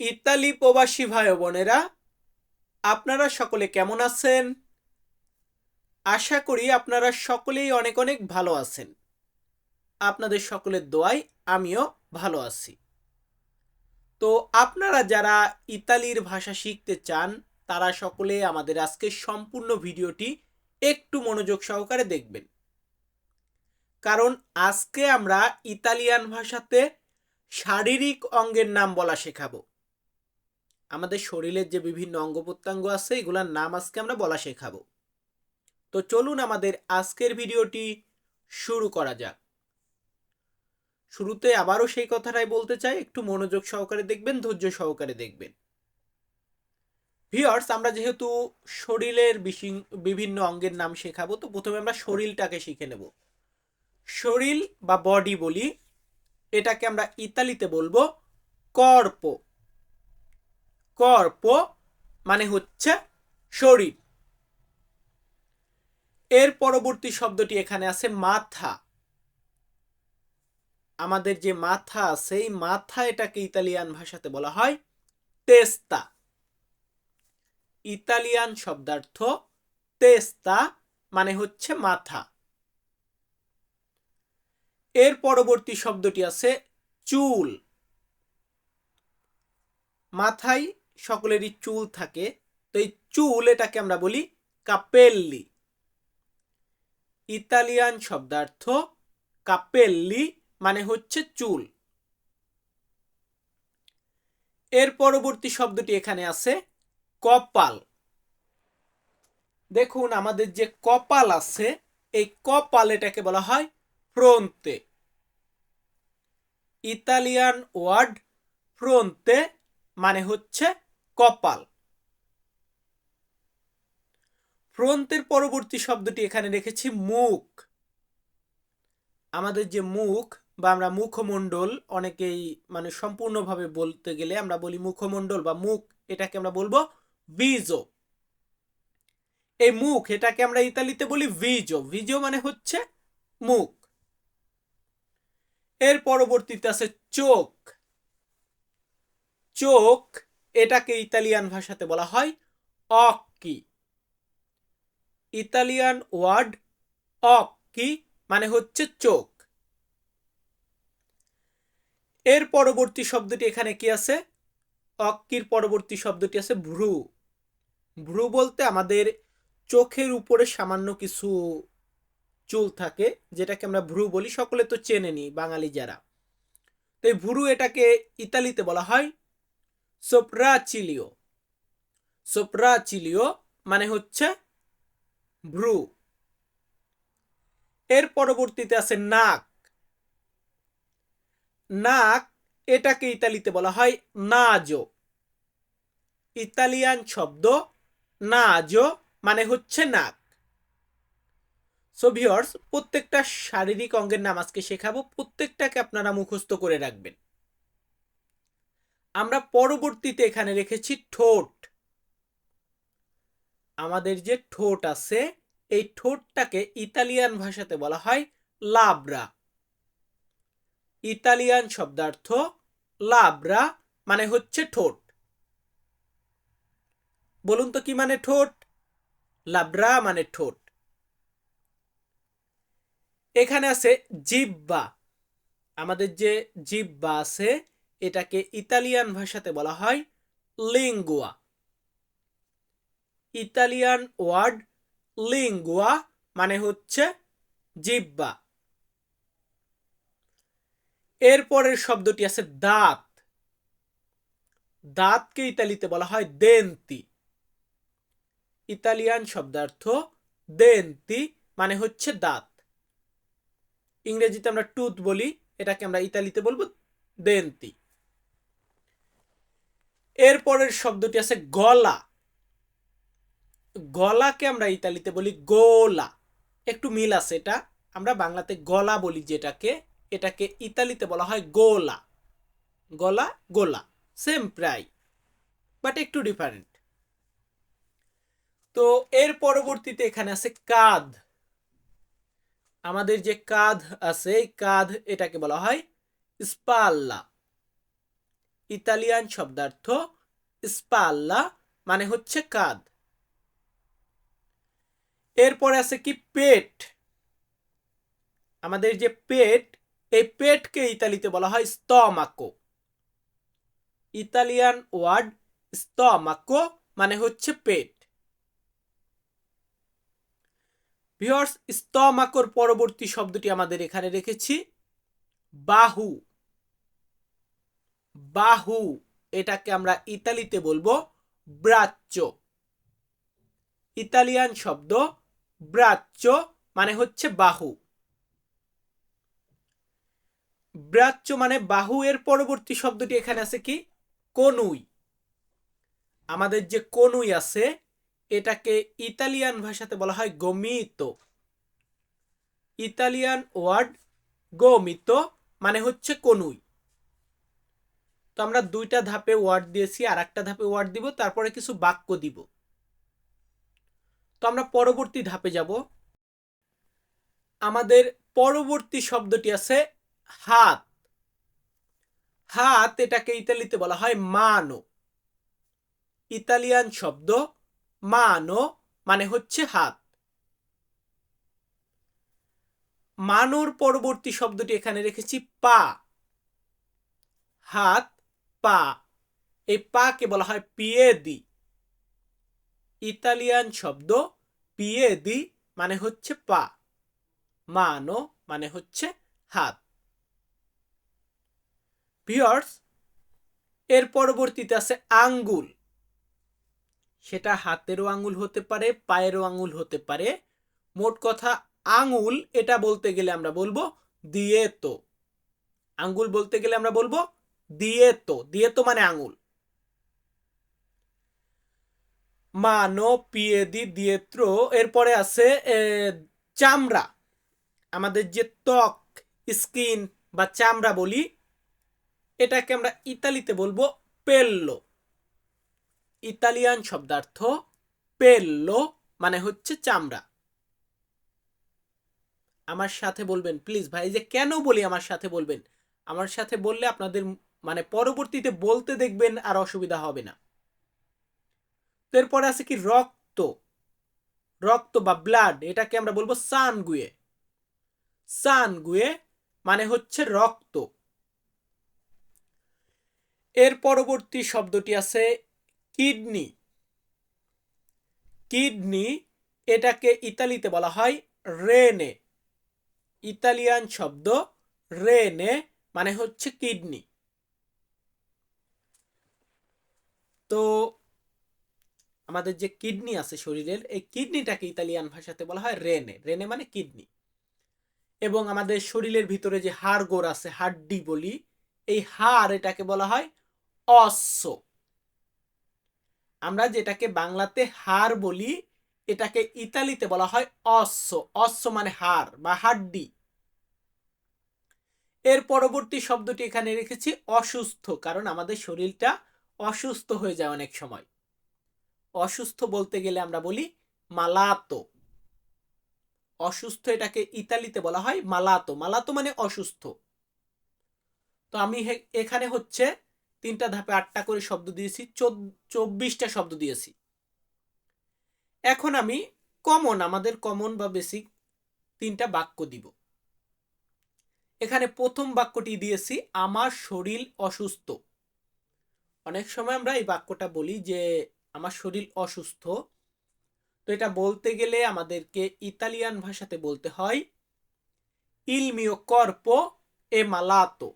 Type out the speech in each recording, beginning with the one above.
Italy প্রবাসী ভাই বোনেরা, আপনারা সকলে কেমন আছেন? আশা করি আপনারা সকলেই অনেক অনেক ভালো আছেন। আপনাদের সকলের দোয়ায় আমিও ভালো আছি। তো আপনারা যারা ইতালির ভাষা শিখতে চান, তারা সকলে আমাদের আজকের সম্পূর্ণ ভিডিওটি একটু মনোযোগ সহকারে দেখবেন। কারণ আজকে আমরা ইতালিয়ান ভাষাতে শারীরিক অঙ্গের নাম বলা শেখাবো। আমাদের শরীরের যে বিভিন্ন অঙ্গ প্রত্যঙ্গ আছে, এগুলার নাম আজকে আমরা বলা শেখাবো। তো চলুন আমাদের আজকের ভিডিওটি শুরু করা যাক। শুরুতে আবারও সেই কথাটাই বলতে চাই, একটু মনোযোগ সহকারে দেখবেন, ধৈর্য সহকারে দেখবেন। ভিওর্স আমরা যেহেতু শরীরের বিভিন্ন অঙ্গের নাম শেখাবো, তো প্রথমে আমরা শরীরটাকে শিখে নেব। শরীর বা বডি বলি, এটাকে আমরা ইতালিতে বলব কর্প। কর্প মানে হচ্ছে শরীর। এর পরবর্তী শব্দটি এখানে আছে মাথা। আমাদের যে মাথা আছে, এই মাথা এটাকে ইতালিয়ান ভাষাতে বলা হয় তেস্তা। ইতালিয়ান শব্দার্থ তেস্তা মানে হচ্ছে মাথা। এর পরবর্তী শব্দটি আছে চুল। মাথায় সকলেরই চুল থাকে। তো এই চুল এটাকে আমরা বলি কাপেল্লি ইতালিয়ান শব্দার্থ কাপেল্লি মানে হচ্ছে চুল। এর পরবর্তী শব্দটি এখানে আছে কপাল। দেখুন, আমাদের যে কপাল আছে, এই কপাল এটাকে বলা হয় ফ্রন্তে ইতালিয়ান ওয়ার্ড ফ্রন্তে মানে হচ্ছে কপাল। ফ্রন্টের পরবর্তী শব্দটি এখানে রেখেছি মুখ। আমাদের যে মুখ বা আমরা মুখমণ্ডল অনেকেই মানে সম্পূর্ণভাবে বলতে গেলে আমরা বলি মুখমণ্ডল বা মুখ, এটাকে আমরা বলব ভিজো। এই মুখ, এটাকে আমরা ইতালিতে বলি ভিজো। ভিজো মানে হচ্ছে মুখ। এর পরবর্তীতে আছে চোখ। চোখ এটাকে ইতালিয়ান ভাষাতে বলা হয় অক্কি। ইতালিয়ান ওয়ার্ড অক্কি মানে হচ্ছে চোখ। এর পরবর্তী শব্দটি এখানে কি আছে? অক্কির পরবর্তী শব্দটি আছে ভ্রু। ভ্রু বলতে আমাদের চোখের উপরে সামান্য কিছু চুল থাকে, যেটাকে আমরা ভ্রু বলি, সকলে তো চেনে নি, বাঙালি যারা। তো এই ভ্রু এটাকে ইতালিতে বলা হয় সোপ্রাচিলিও সোপ্রাচিলিও মানে হচ্ছে ভ্রু। এর পরবর্তীতে আছে নাক। নাক এটাকে ইতালিতে বলা হয় নাজো। ইতালিয়ান শব্দ নাজো মানে হচ্ছে নাক। সো ভিওর্স প্রত্যেকটা শারীরিক অঙ্গের নাম আজকে শেখাবো। প্রত্যেকটাকে আপনারা মুখস্থ করে রাখবেন। আমরা পরবর্তীতে এখানে রেখেছি ঠোঁট। আমাদের যে ঠোঁট আছে, এই ঠোঁটটাকে ইতালিয়ান ভাষাতে বলা হয় লাবরা। ইতালিয়ান শব্দার্থ লাবরা মানে হচ্ছে ঠোঁট। বলুন তো কি মানে ঠোঁট? লাবরা মানে ঠোঁট। এখানে আছে জিব্বা। আমাদের যে জিব্বা আছে এটাকে ইতালিয়ান ভাষাতে বলা হয় লিঙ্গুয়া ইতালিয়ান ওয়ার্ড লিঙ্গুয়া মানে হচ্ছে জিব্বা। এরপরের শব্দটি আছে দাঁত। দাঁতকে ইতালিতে বলা হয় দেন্তি ইতালিয়ান শব্দার্থ দেন্তি মানে হচ্ছে দাঁত। ইংরেজিতে আমরা টুথ বলি, এটাকে আমরা ইতালিতে বলব দেন্তি এরপরের শব্দটি আছে গলা। গলাকে আমরা ইতালিতে বলি গোলা। একটু মিল আছে এটা। আমরা বাংলাতে গলা বলি যেটাকে। এটাকে ইতালিতে বলা হয় গোলা। গলা, গোলা। সেম প্রায় বাট একটু ডিফারেন্ট তো এর পরবর্তীতে এখানে আছে কাঁধ। আমাদের যে কাঁধ আছে, এই কাঁধ এটাকে বলা হয় স্পাল্লা। ইতালিয়ান শব্দার্থ স্পাল্লা মানে হচ্ছে কাঁধ। এরপরে আছে কি পেট? আমাদের যে পেট, এই পেটকে ইতালিতে বলা হয় স্তমাকো। ইতালিয়ান ওয়ার্ড স্তমাকো মানে হচ্ছে পেট। ভিওর্স স্তমাকোর পরবর্তী শব্দটি আমাদের এখানে রেখেছি। বাহু। বাহু, এটাকে আমরা ইতালিতে বলব ব্রাচ্য ইতালিয়ান শব্দ ব্রাচ্য মানে হচ্ছে বাহু। ব্রাচ্য মানে বাহু এর পরবর্তী শব্দটি এখানে আছে কি? কনুই। আমাদের যে কনুই আছে, এটাকে ইতালিয়ান ভাষাতে বলা হয় গমিত। ইতালিয়ান ওয়ার্ড গমিত মানে হচ্ছে কনুই। তো আমরা দুইটা ধাপে ওয়ার্ড দিয়েছি আর একটা ধাপে ওয়ার্ড দিব, তারপরে কিছু বাক্য দিব। তো আমরা পরবর্তী ধাপে যাব। আমাদের পরবর্তী শব্দটি আছে হাত। হাত এটাকে ইতালিতে বলা হয় মানো। ইতালিয়ান শব্দ মানো মানে হচ্ছে হাত। মানোর পরবর্তী শব্দটি এখানে রেখেছি পা। হাত পা, এই পাকে বলা হয় পিয়েদি। ইতালিয়ান শব্দ পিয়েদি মানে হচ্ছে পা, মানো মানে হচ্ছে হাত। ভিওর্স এর পরবর্তীতে আছে আঙ্গুল। সেটা হাতেরও আঙ্গুল হতে পারে, পায়েরও আঙ্গুল হতে পারে। মোট কথা আঙ্গুল এটা বলতে গেলে আমরা বলব দিয়ে তো আঙ্গুল বলতে গেলে আমরা বলব দিয়ে তো দিয়ে তো মানে আঙুল। মানো পিয়েদি দিয়েত্র এরপরে আছে চামড়া। আমাদের যে ত্বক, স্কিন বা চামড়া বলি, এটাকে আমরা ইতালিতে বলব পেল্লো। ইতালিয়ান শব্দার্থ পেল্লো মানে হচ্ছে চামড়া। আমার সাথে বলবেন, প্লিজ ভাই যে কেন বলি আমার সাথে বলবেন? আমার সাথে বললে আপনাদের মানে পরবর্তীতে বলতে দেখবেন আর অসুবিধা হবে না। এরপরে আছে কি রক্ত। রক্ত বা ব্লাড এটাকে আমরা বলব সানগুয়ে সানগুয়ে মানে হচ্ছে রক্ত। এর পরবর্তী শব্দটি আছে কিডনি কিডনি এটাকে ইতালিতে বলা হয় রেনে ইতালিয়ান শব্দ রেনে মানে হচ্ছে কিডনি তো আমাদের যে কিডনি আছে শরীরের, এই কিডনিটাকে ইতালিয়ান ভাষাতে বলা হয় রেনে। রেনে মানে কিডনি। এবং আমাদের শরীরের ভিতরে যে হাড় গোড় আছে, হাড্ডি বলি, এই হাড় এটাকে বলা হয় অশ্ব আমরা যেটাকে বাংলাতে হাড় বলি, এটাকে ইতালিতে বলা হয় অশ্ব অশ্ব মানে হাড় বা হাড্ডি। এর পরবর্তী শব্দটি এখানে রেখেছি, অসুস্থ, কারণ আমাদের শরীরটা অসুস্থ হয়ে যায় অনেক সময়। অসুস্থ বলতে গেলে আমরা বলি মালাতো। অসুস্থ এটাকে ইতালিতে বলা হয় মালাতো। মালাতো মানে অসুস্থ। তো আমি এখানে হচ্ছে তিনটা ধাপে আটটা করে শব্দ দিয়েছি চব্বিশটা শব্দ দিয়েছি। এখন আমি কমন, আমাদের কমন বা বেসিক তিনটা বাক্য দিব। এখানে প্রথম বাক্যটি দিয়েছি, আমার শরীর অসুস্থ। অনেক সময় আমরা এই বাক্যটা বলি যে, আমার শরীর অসুস্থ। তো এটা বলতে গেলে আমাদেরকে ইতালিয়ান ভাষাতে বলতে হয় ইলমিও কর্প এ মালাতো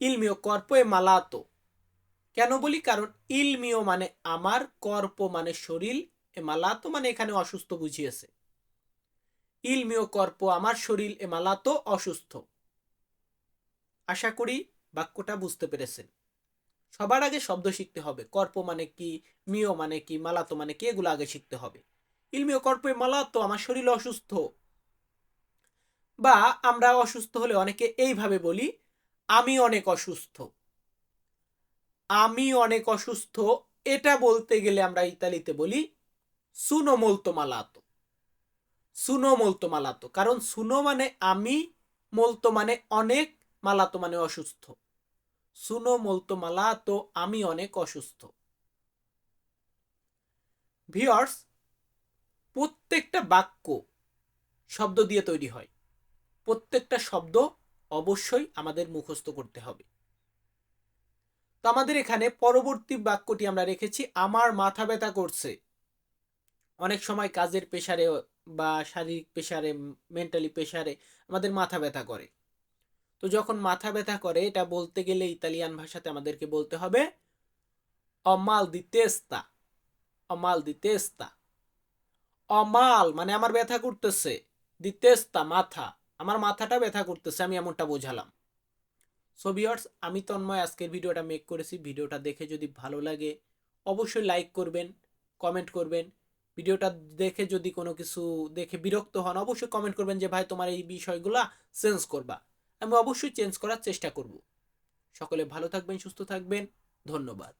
ইলমিও কর্প এ মালাতো কেন বলি? কারণ ইলমিও মানে আমার কর্প মানে শরীর, এ মালাতো মানে এখানে অসুস্থ বুঝিয়েছে। ইলমিও কর্প আমার শরীর এ মালাতো অসুস্থ। আশা করি বাক্যটা বুঝতে পেরেছেন। সবার আগে শব্দ শিখতে হবে। কর্প মানে কি? মিও মানে কি? মালাতো মানে কি? এগুলো আগে শিখতে হবে। ইলমিও কর্প মালাতো, আমার শরীর অসুস্থ। বা আমরা অসুস্থ হলে অনেকে এইভাবে বলি, আমি অনেক অসুস্থ। আমি অনেক অসুস্থ, এটা বলতে গেলে আমরা ইতালিতে বলি, সুনো মলতো মালাতো সুনো মলতো মালাতো কারণ সুনো মানে আমি মলতো মানে অনেক, মালাতো মানে অসুস্থ। সুনো মলতো মালা, তো আমি অনেক অসুস্থ। ভিওর্স প্রত্যেকটা বাক্য শব্দ দিয়ে তৈরি হয়। প্রত্যেকটা শব্দ অবশ্যই আমাদের মুখস্থ করতে হবে। তো আমাদের এখানে পরবর্তী বাক্যটি আমরা রেখেছি, আমার মাথা ব্যথা করছে। অনেক সময় কাজের পেশারে বা শারীরিক পেশারে মেন্টালি পেশারে আমাদের মাথা ব্যথা করে। তো যখন মাথা ব্যথা করে, এটা বলতে গেলে ইতালিয়ান ভাষাতে আমাদেরকে বলতে হবে, অমাল দি অমাল দি অমাল মানে আমার ব্যথা করতেছে, দি মাথা আমার মাথাটা ব্যথা করতেছে, আমি এমনটা বোঝালাম। সো আমি তন্ময়, আজকের ভিডিওটা মেক করেছি, ভিডিওটা দেখে যদি ভালো লাগে, অবশ্যই লাইক করবেন কমেন্ট করবেন। ভিডিওটা দেখে যদি কোনো কিছু দেখে বিরক্ত হন, অবশ্যই কমেন্ট করবেন যে, ভাই, তোমার এই বিষয়গুলা চেঞ্জ করবা। আমি অবশ্যই চেঞ্জ করার চেষ্টা করব। সকলে ভালো থাকবেন সুস্থ থাকবেন। ধন্যবাদ।